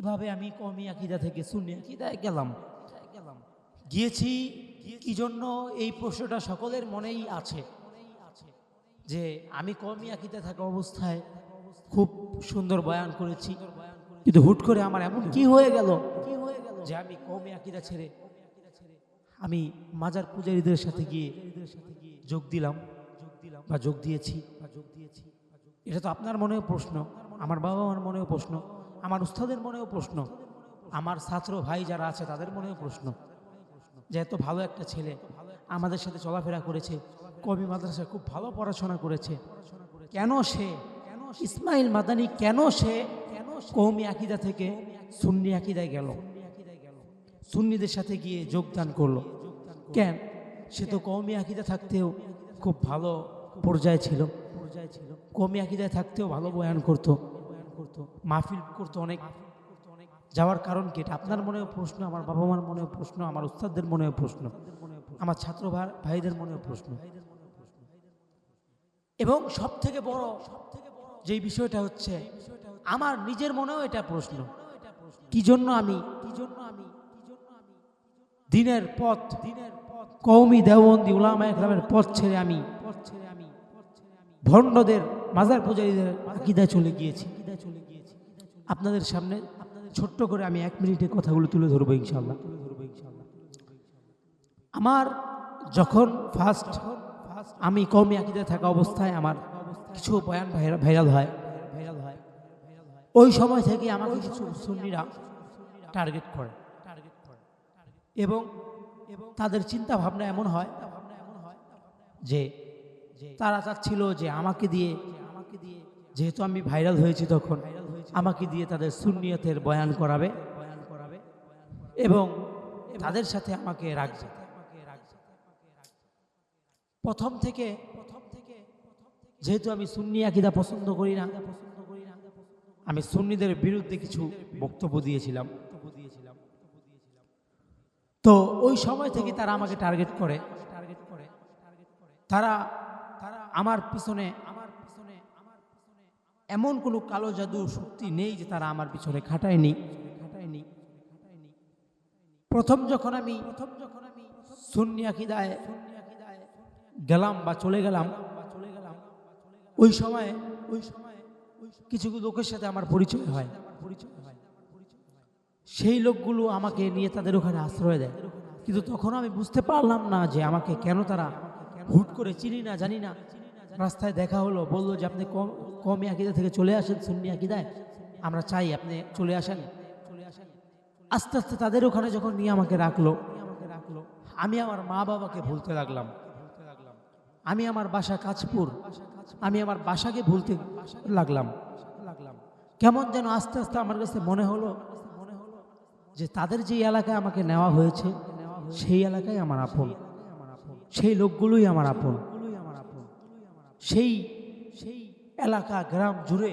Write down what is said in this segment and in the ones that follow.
কীভাবে আমি কমি আকিদা থেকে সুন্নি আকিদায় গেলাম? গেলাম গিয়েছি, কি জন্য এই প্রশ্নটা সকলের মনেই আছে যে আমি কমি আকিদা থাকা অবস্থায় খুব সুন্দর বয়ান করেছি। কিন্তু হুট করে আমার এমন কি হয়ে গেল কি হয়ে গেল যে আমি কমি আকিদা ছেড়ে আমি মাজার পূজারীদের সাথে গিয়ে যোগ দিলাম যোগ দিলাম বা যোগ দিয়েছি। বা যোগ দিয়েছি এটা তো আপনার মনেও প্রশ্ন, আমার বাবা আমার মনেও প্রশ্ন। আমার উস্তাদের মনেও প্রশ্ন। আমার ছাত্র ভাই যারা আছে, তাদের মনেও প্রশ্ন। যে এত ভালো একটা ছেলে, আমাদের সাথে চলাফেরা করেছে, কবি মাদ্রাসায় খুব ভালো পড়াশোনা করেছে। কেন সে, ইসমাইল মাদানি, কেন সে কৌমি আকিদা থেকে সুন্নি আকিদায় গেল? সুন্নিদের সাথে গিয়ে যোগদান করল। কেন? সে তো কৌমি আকিদা থাকতেও খুব ভালো পর্যায়ে ছিল। পর্যায়ে ছিল কৌমি আকিদায় থাকতেও ভালো বয়ান করতো। করতো, মাহফিল করতো অনেক। যাওয়ার কারণ কি? এটা আপনার মনেও প্রশ্ন, আমার বাবা মার মনেও প্রশ্ন, আমার উস্তাদদের মনেও প্রশ্ন, আমার ছাত্র ভাইদের মনেও প্রশ্ন। এবং সব থেকে বড় যেই বিষয়টা হচ্ছে, আমার নিজের মনেও এটা প্রশ্ন, কি জন্য আমি কি জন্য আমি দিনের পথ দিনের পথ কৌমি দেওবন্দি উলামা একরামের পথ ছেড়ে আমি পথ ছেড়ে আমি ভণ্ডদের মাজার পূজারীদের আকিদায় চলে গিয়েছি। আপনাদের সামনে ছোট্ট করে আমি এক মিনিটে কথাগুলো তুলে ধরবো ইনশাল্লাহ আমার যখন ফার্স্ট আমি কমই আকিদায় থাকা অবস্থায় আমার কিছু বয়ান ভাইরা- ভাইরাল হয়। ওই সময় থেকে আমাকে কিছু সুন্নিরা টার্গেট করে। এবং তাদের চিন্তা ভাবনা এমন হয় যে তারা চাচ্ছিল যে আমাকে দিয়ে যেহেতু আমি ভাইরাল হয়েছি তখন, আমাকে দিয়ে তাদের সুন্নিয়তের বয়ান করাবে এবং তাদের সাথে আমাকে রাখবে। প্রথম থেকে প্রথম থেকে যেহেতু আমি সুন্নি আকিদা পছন্দ করি না, আমি সুন্নিদের বিরুদ্ধে কিছু বক্তব্য দিয়েছিলাম। তো ওই সময় থেকে তারা আমাকে টার্গেট করে। তারা আমার পিছনে এমন কোনো কালো জাদু শক্তি নেই যে তারা আমার পিছনে খাটায়নি। খাটায়নি প্রথম যখন আমি প্রথম যখন আমি সুন্নি আকিদায় গেলাম বা চলে গেলাম বা চলে গেলাম ওই সময় ওই সময় কিছু লোকের সাথে আমার পরিচয় হয়। পরিচয় হয় সেই লোকগুলো আমাকে নিয়ে তাদের ওখানে আশ্রয় দেয়। কিন্তু তখন আমি বুঝতে পারলাম না যে আমাকে কেন তারা হুট করে চিনি না, জানি না। রাস্তায় দেখা হলো, বলল যে আপনি কম আকিদা থেকে চলে আসেন সুন্নি আকিদায়। আমরা চাই আপনি চলে আসেন। আস্তে আস্তে তাদের ওখানে যখন নিয়ে আমাকে রাখল, আমি আমার মা বাবাকে ভুলতে লাগলাম। আমি আমার বাসা কাজপুর, আমি আমার বাসাকে ভুলতে লাগলাম। কেমন যেন আস্তে আস্তে আমার কাছে মনে হলো যে তাদের যে এলাকায় আমাকে নেওয়া হয়েছে, সেই এলাকায় আমার আপন। সেই লোকগুলোই আমার আপন। সেই এলাকা, গ্রাম জুড়ে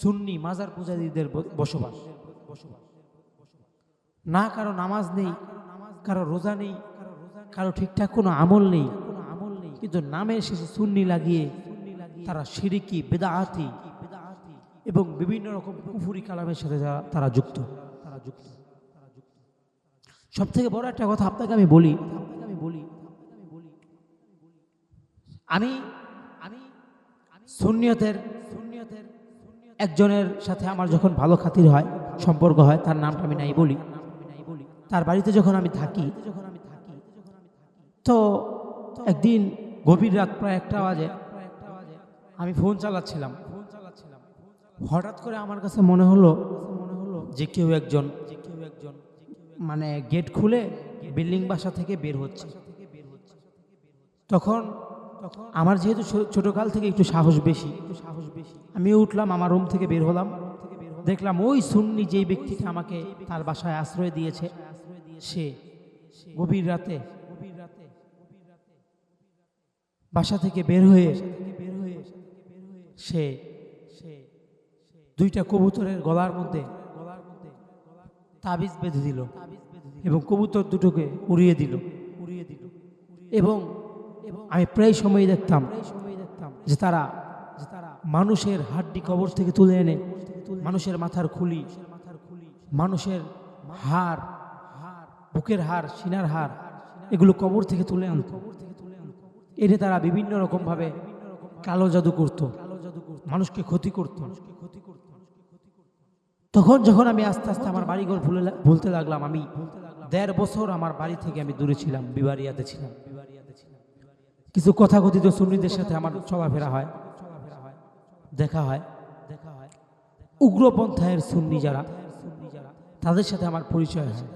সুন্নি মাজার পূজারীদের বসবাস। না কারও নামাজ নেই, কারও রোজা নেই, কারও ঠিকঠাক কোনো আমল নেই। কিন্তু নামের শেষে সুন্নি লাগিয়ে তারা সিরিকি, বেদাআতি এবং বিভিন্ন রকম কুফুরি কালামের সাথে তারা যুক্ত তারা যুক্ত। সব থেকে বড় একটা কথা আপনাকে আমি বলি আমি বলি। আমি সুন্নিয়তের সুন্নিয়তের একজনের সাথে আমার যখন ভালো খাতির হয়, সম্পর্ক হয়, তার নামটা আমি নাই বলি। তার বাড়িতে যখন আমি থাকি যখন আমি থাকি তো একদিন গভীর রাত প্রায় একটা বাজে, আমি ফোন চালাচ্ছিলাম। ফোন চালাচ্ছিলাম হঠাৎ করে আমার কাছে মনে হলো মনে হলো যে কেউ একজন যে কেউ একজন মানে গেট খুলে বিল্ডিং বাসা থেকে বের হচ্ছে। তখন আমার যেহেতু ছোটকাল থেকে একটু সাহস বেশি একটু সাহস বেশি আমি উঠলাম, আমার রুম থেকে বের হলাম। দেখলাম ওই সুন্নি যেই ব্যক্তিটা আমাকে তার বাসায় আশ্রয় দিয়েছে, সে গভীর রাতে বাসা থেকে বের হয়ে সে দুইটা কবুতরের গলার মধ্যে গলার মধ্যে তাবিজ বেঁধে দিল এবং কবুতর দুটোকে উড়িয়ে দিল উড়িয়ে দিল। এবং আমি প্রায় সময় দেখতাম যে তারা যে তারা মানুষের হাড্ডি কবর থেকে তুলে এনে মানুষের মাথার খুলি মানুষের হাড় বুকের হাড় সিনার হাড় এগুলো কবর থেকে তুলে আনত। এনে তারা বিভিন্ন রকমভাবে কালো জাদু করত। মানুষকে ক্ষতি করত। তখন যখন আমি আস্তে আস্তে আমার বাড়িঘর ভুলে ভুলতে লাগলাম আমি। দেড় বছর আমার বাড়ি থেকে আমি দূরে ছিলাম বিবারিয়াতে ছিলাম। কিছু কথাকথিত সুন্নিদের সাথে আমার চলাফেরা হয়, দেখা হয়। উগ্রপন্থায়ের সুন্নি যারা, তাদের সাথে আমার পরিচয় হয়।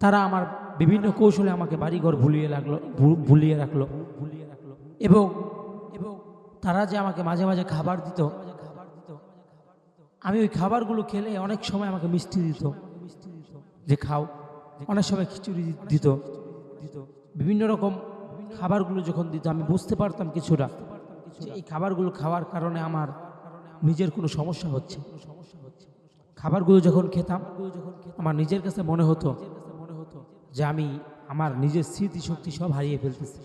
তারা আমার বিভিন্ন কৌশলে আমাকে বাড়িঘর ভুলিয়ে লাগল ভুলিয়ে রাখল। এবং এবং তারা যে আমাকে মাঝে মাঝে খাবার দিত, আমি ওই খাবারগুলো খেলে অনেক সময় আমাকে মিষ্টি দিত। যে খাও, অনেক সময় খিচুড়ি দিত। বিভিন্ন রকম খাবারগুলো যখন দিত, আমি বুঝতে পারতাম কিছুটা এই খাবারগুলো খাওয়ার কারণে আমার নিজের কোনো সমস্যা হচ্ছে। খাবারগুলো যখন খেতাম, আমার নিজের কাছে মনে হতো যে আমি আমার নিজের স্মৃতিশক্তি সব হারিয়ে ফেলতেছি।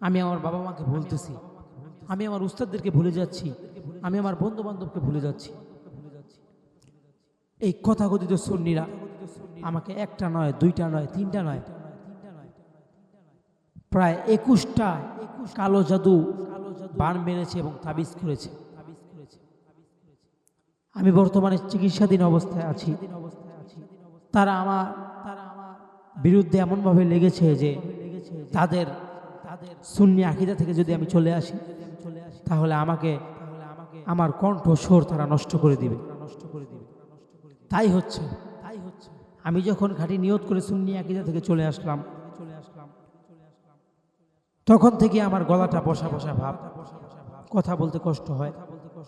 আমি আমার বাবা মাকে বলতেছি, আমি আমার উস্তাদদেরকে ভুলে যাচ্ছি, আমি আমার বন্ধু বান্ধবকে ভুলে যাচ্ছি। এই কথাকথিত সন্নিরা আমাকে একটা নয়, দুইটা নয়, তিনটা নয় প্রায় একুশটা কালো জাদু বান মেরেছে এবং তাবিজ করেছে আমি বর্তমানে চিকিৎসাধীন অবস্থায় আছি। তারা আমার তারা আমার বিরুদ্ধে এমনভাবে লেগেছে যে তাদের তাদের শূন্য আকিদা থেকে যদি আমি চলে আসি, তাহলে আমাকে আমার কণ্ঠ স্বর তারা নষ্ট করে দিবে। নষ্ট করে দিবে তাই হচ্ছে তাই হচ্ছে আমি যখন খাঁটি নিয়ত করে সুন্নি আকিদা থেকে চলে আসলাম চলে আসলাম তখন থেকে আমার গলাটা বসা বসা ভাব। কথা বলতে কষ্ট হয়।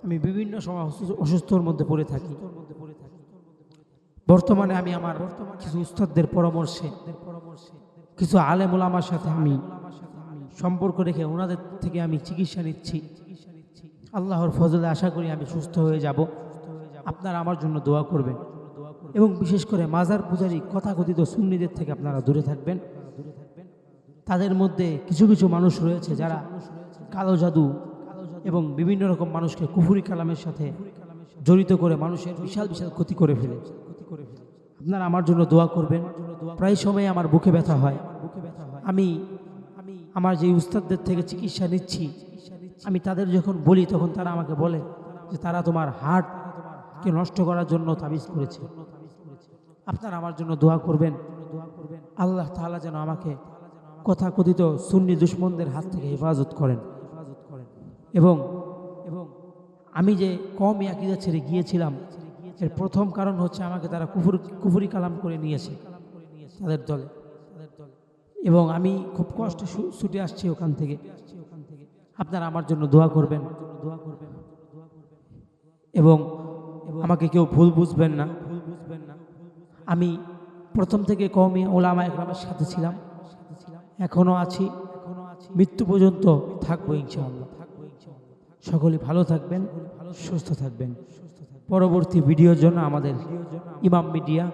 আমি বিভিন্ন সময় অসুস্থর মধ্যে পড়ে থাকি। বর্তমানে আমি আমার কিছু উস্তাদদের পরামর্শে, কিছু আলেমুল আমার সাথে আমি সম্পর্ক রেখে ওনাদের থেকে আমি চিকিৎসা নিচ্ছি। আল্লাহর ফজলে আশা করি আমি সুস্থ হয়ে যাব। আপনারা আমার জন্য দোয়া করবেন। এবং বিশেষ করে মাজার পূজারী কথাকথিত সুন্নিদের থেকে আপনারা দূরে থাকবেন। তাদের মধ্যে কিছু কিছু মানুষ রয়েছে যারা কালো জাদু এবং বিভিন্ন রকম মানুষকে কুফুরি কালামের সাথে জড়িত করে মানুষের বিশাল বিশাল ক্ষতি করে ফেলে। আপনারা আমার জন্য দোয়া করবেন। প্রায় সময় আমার বুকে ব্যথা হয়। আমি আমি আমার যে উস্তাদদের থেকে চিকিৎসা নিচ্ছি, আমি তাদের যখন বলি, তখন তারা আমাকে বলে যে তারা তোমার হার্টকে নষ্ট করার জন্য তাবিজ করেছে। আপনারা আমার জন্য দোয়া করবেন। আল্লাহ তাআলা যেন আমাকে কথাকথিত সুন্নি দুশ্মনদের হাত থেকে হেফাজত করেন। এবং এবং আমি যে কম আকিদা ছেড়ে গিয়েছিলাম, এর প্রথম কারণ হচ্ছে আমাকে তারা কুফুর, কুফুরি কালাম করে নিয়েছে তাদের দলে। এবং আমি খুব কষ্টে ছুটে আসছি ওখান থেকে। আপনারা আমার জন্য দোয়া করবেন। দোয়া করবেন এবং আমাকে কেউ ভুল বুঝবেন না। ভুল বুঝবেন না আমি প্রথম থেকে কমই ওলামা একরামের সাথে ছিলাম। এখনও আছি। মৃত্যু পর্যন্ত থাকব ইনশাআল্লাহ। সকলে ভালো থাকবেন, সুস্থ থাকবেন। পরবর্তী ভিডিওর জন্য আমাদের ইমাম মিডিয়া